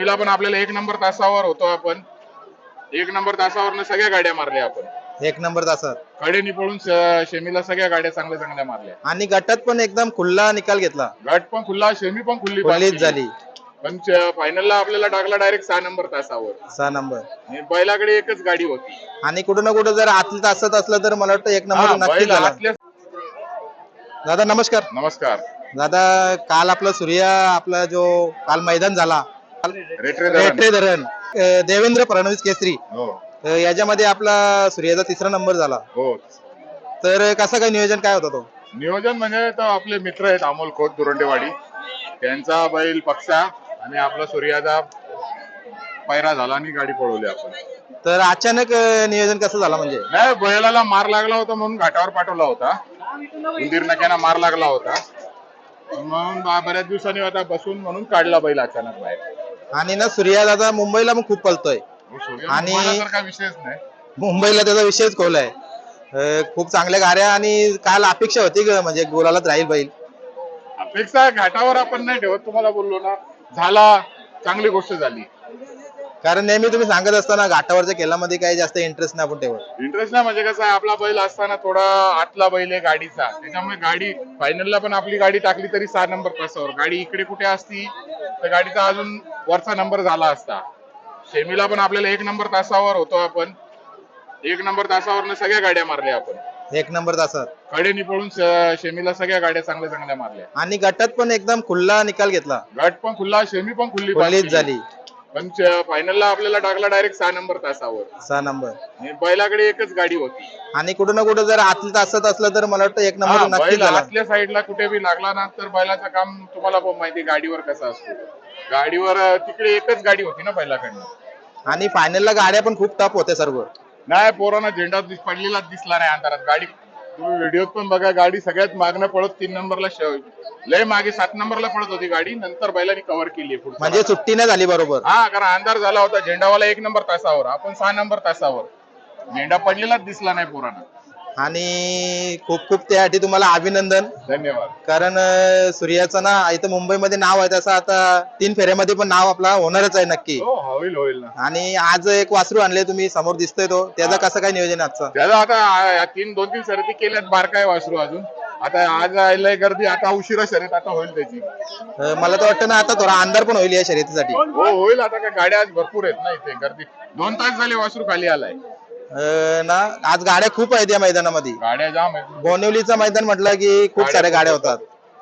शेमीला पण आपल्याला एक नंबर तासावर होतो आपण. एक नंबर तासावर सगळ्या गाड्या मारल्या आपण. एक नंबर तासात. कडेनी पळून श- शेमीला सगळ्या गाड्या चांगल्या चांगल्या मारल्या. आणि गटात पण एकदम खुल्ला निकाल घेतला. गट पण खुल्ला शेमी पण खुल्ली खुल्लीच पास झाली. पण फायनलला आपल्याला टाकला डायरेक्ट सहा नंबर तासावर. सहा नंबर. आणि बैलाकडे एकच गाडी होती. आणि कुठं ना कुठं जर आतलं तासात असलं तर मला वाटतं एक नंबर बैल झाला. आतल्या- दादा नमस्कार. नमस्कार. दादा काल आपला सूर्या आपला जो काल मैदान झाला रेटरे धरण. अं, देवेंद्र फडणवीस केसरी. हो. अं, याच्यामध्ये आपला सूर्याचा तिसरा नंबर झाला. हो. तर कसं काय नियोजन काय होता तो? नियोजन म्हणजे तर आपले मित्र आहेत अमोल खोत दुरंडेवाडी. त्यांचा बैल पक्षा आणि आपला सूर्याचा पैरा झाला आणि गाडी पळवली आपण. तर अचानक अं, नियोजन कसं झालं म्हणजे? नाही बैलाला मार लागला होता म्हणून घाटावर पाठवला होता. उंदीर नक्याना मार लागला होता. म्हणून बा- बऱ्याच दिवसांनी आता बसून म्हणून काढला बैल अचानक बाहेर. आणि ना सूर्या दादा मुंबईला मग खूप पलतोय सूर्य आणि- विषयच नाही. मुंबईला त्याचा विषयच खोलाय अं, खूप चांगल्या गाड्या आणि काल अपेक्षा होती ग म्हणजे गोलालाच राहील बैल. अपेक्षा घाटावर आपण नाही ठेवत तुम्हाला बोललो ना. झाला चांगली गोष्ट झाली. कारण नेहमी तुम्ही सांगत असताना घाटावरच्या खेळामध्ये काही जास्त इंटरेस्ट नाही आपण ठेवत इंटरेस्ट नाही म्हणजे कसं आहे आपला बैल असताना थोडा आतला बैल आहे गाडीचा. त्याच्यामुळे गाडी फायनलला पण आपली गाडी टाकली तरी सहा नंबर तासावर गाडी इकडे कुठे असती तर गाडीचा अजून वरचा नंबर झाला असता. सेमीला पण आपल्याला एक नंबर तासावर होतो आपण. एक नंबर तासावर सगळ्या गाड्या मारल्या आपण. एक नंबर तासात. कडेनी पळून श- शेमीला सगळ्या गाड्या चांगल्या चांगल्या मारल्या. आणि गटात पण एकदम खुल्ला निकाल घेतला. गट पण खुल्ला शेमी पण खुल्ली खुल्लीच. झाली. पण फायनलला आपल्याला टाकला डायरेक्ट सहा नंबर तासावर. सहा नंबर आणि बैलाकडे एकच गाडी होती. आणि कुठं ना कुठं जर आतलं तासात असलं तर मला वाटतं एक नंबर हा, नक्कीच बैल झाला. आतल्या साईडला कुठे बी लागला ना तर बैलाचं काम तुम्हाला पण माहिती गाडीवर कसं असतो. गाडीवर अं, तिकडे एकच गाडी होती ना बैलाकडनं. आणि फायनलला गाड्या पण खूप टफ होत्या सर्व. नाही पोरांना झेंडा दिस- पडलेलाच दिसला नाही अंधारात. गाडी तुम्ही व्हिडिओत पण बघा गाडी सगळ्यात मागणं पळत तीन नंबरला लय मागे सात नंबरला पळत होती गाडी नंतर बैलांनी कव्हर केली म्हणजे सुट्टी नाही झाली बरोबर. हा कारण अंधार झाला होता झेंडावाला एक नंबर तासावर आपण सहा नंबर तासावर. झेंडा पडलेलाच दिसला नाही पोरांना. आणि खूप खूप त्यासाठी तुम्हाला अभिनंदन. धन्यवाद. कारण अं, सूर्याचं ना इथं मुंबईमध्ये नाव आहे तसं आता तीन फेऱ्यामध्ये पण नाव आपला होणारच आहे नक्की. हो होईल होईल ना. आणि आज एक वासरू आणले तुम्ही समोर दिसतोय तो. त्याचा कसं काय नियोजन आहे आजचं? त्याला आता आ- या तीन दोन तीन शर्यती केल्यात बारकाय वासरू अजून. आता आज आलंय गर्दी आता उशिरा शर्यत आता होईल त्याची. अं, मला तर वाटतं ना आता थोडा अंधार पण होईल या शर्यतीसाठी. हो होईल आता काय गाड्या आज भरपूर आहेत ना इथे गर्दी. दोन तास झाले वासरू खाली आलाय. अं, ना आज गाड्या खूप आहेत या मैदानामध्ये. गाड्या जाम आहेत. बोनिवलीचं मैदान म्हटलं की खूप साऱ्या गाड्या होतात.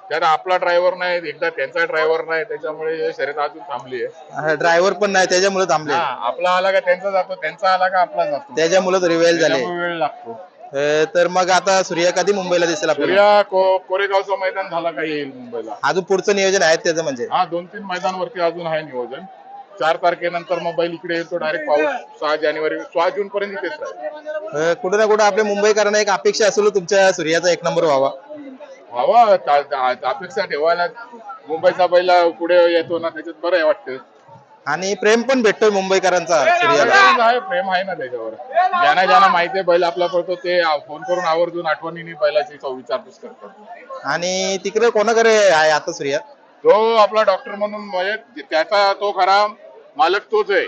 त्यात आपला ड्रायव्हर नाही एकदा त्यांचा ड्रायव्हर नाही त्याच्यामुळे हे शर्यत अजून थांबली आहे ड्रायव्हर पण नाही त्याच्यामुळे थांबले. हा आपला आला का त्यांचा जातो त्यांचा आला का आपला जातो. त्याच्यामुळे रिवेल झाले. वेळ लागतो. अं, तर मग आता सूर्य कधी मुंबईला दिसेल आपल्याला? सूर्या को- कोरेगावचं मैदान झाला का येईल मुंबईला? अजून पुढचं नियोजन आहे त्याचं म्हणजे. हा दोन तीन मैदानवरती अजून आहे नियोजन. चार तारखेनंतर मोबाईल इकडे येतो डायरेक्ट पाऊस सहा जानेवारी सहा जून पर्यंत इथेच राहील अं, कुठं ना कुठं आपल्या मुंबईकरांना एक अपेक्षा असेल तुमच्या सूर्याचा एक नंबर व्हावा. व्हावा ता- ता- अपेक्षा ठेवायला मुंबईचा बैला पुढे येतो ना त्याच्यात बरं आहे वाटतं. आणि प्रेम पण भेटतोय मुंबईकरांचा सूर्याला. आहे प्रेम आहे ना त्याच्यावर. ज्यांना ज्यांना माहिती आहे बैल आपला पडतो ते फोन करून आवर्जून आठवणीने बैलाची विचारपूस करतात. आणि तिकडे कोणाकडे आहे आता सूर्या? तो आपला डॉक्टर म्हणून म्हणजे त्याचा तो खरा मालक तोच आहे.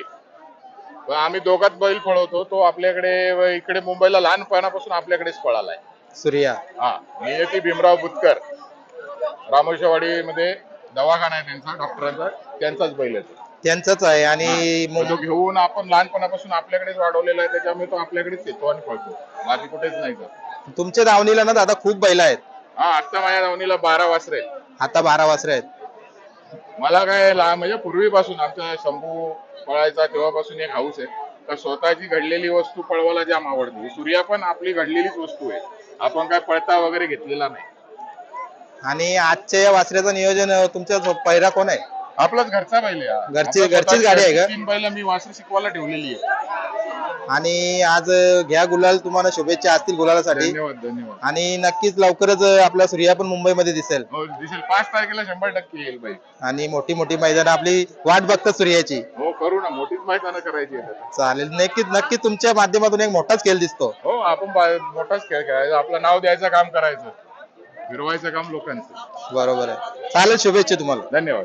पण आम्ही दोघात बैल पळवतो तो आपल्याकडे इकडे मुंबईला लहानपणापासून आपल्याकडेच पळालाय. सूर्या. हा नियती भीमराव बुतकर. रामोशेवाडी मध्ये दवाखाना आहे त्यांचा डॉक्टरांचा त्यांचाच बैल आहे. त्यांचाच आहे आणि तो घेऊन आपण लहानपणापासून आपल्याकडेच वाढवलेला आहे त्याच्यामुळे तो आपल्याकडेच येतो आणि पळतो. बाकी कुठेच नाही जात. तुमच्या दावणीला ना दादा खूप बैल आहेत. हा आता माझ्या धावणीला बारा वासरे आहेत. आता बारा वासरे आहेत. मला काय लहान म्हणजे पूर्वीपासून आमचा शंभू पळायचा तेव्हापासून एक हाऊस आहे. तर स्वतःची घडलेली वस्तू पळवायला जाम आवडते. सूर्या पण आपली घडलेलीच वस्तू आहे. आपण काय पळता वगैरे घेतलेला नाही. आणि आजच्या या वासऱ्याचं नियोजन तुमच्या पहिरा कोण आहे? आपलाच घरचा बैल आहे. घरची- घरचीच गाडी आहे का? तीन बैल मी वासर शिकवायला ठेवलेली आहे. आणि आज घ्या गुलाल तुम्हाला शुभेच्छा असतील गुलालासाठी. धन्यवाद धन्यवाद. आणि नक्कीच लवकरच आपला सूर्या पण मुंबईमध्ये दिसेल. हो दिसेल. पाच तारखेला शंभर टक्के येईल बाई. आणि मोठी मोठी मैदान आपली वाट बघतात सूर्याची हो करू ना. मोठीच मैदानं करायची आहेत. चालेल. नक्कीच नक्कीच तुमच्या माध्यमातून एक मोठाच खेळ दिसतो. हो आपण बा- मोठाच खेळ खेळायचा. आपलं नाव द्यायचं काम करायचं. फिरवायचं काम लोकांचं. बरोबर आहे. चालेल शुभेच्छा तुम्हाला. धन्यवाद.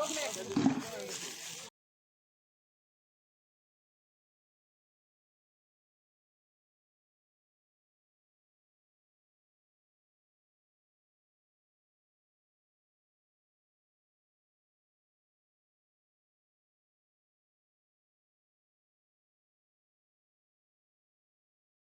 Okay.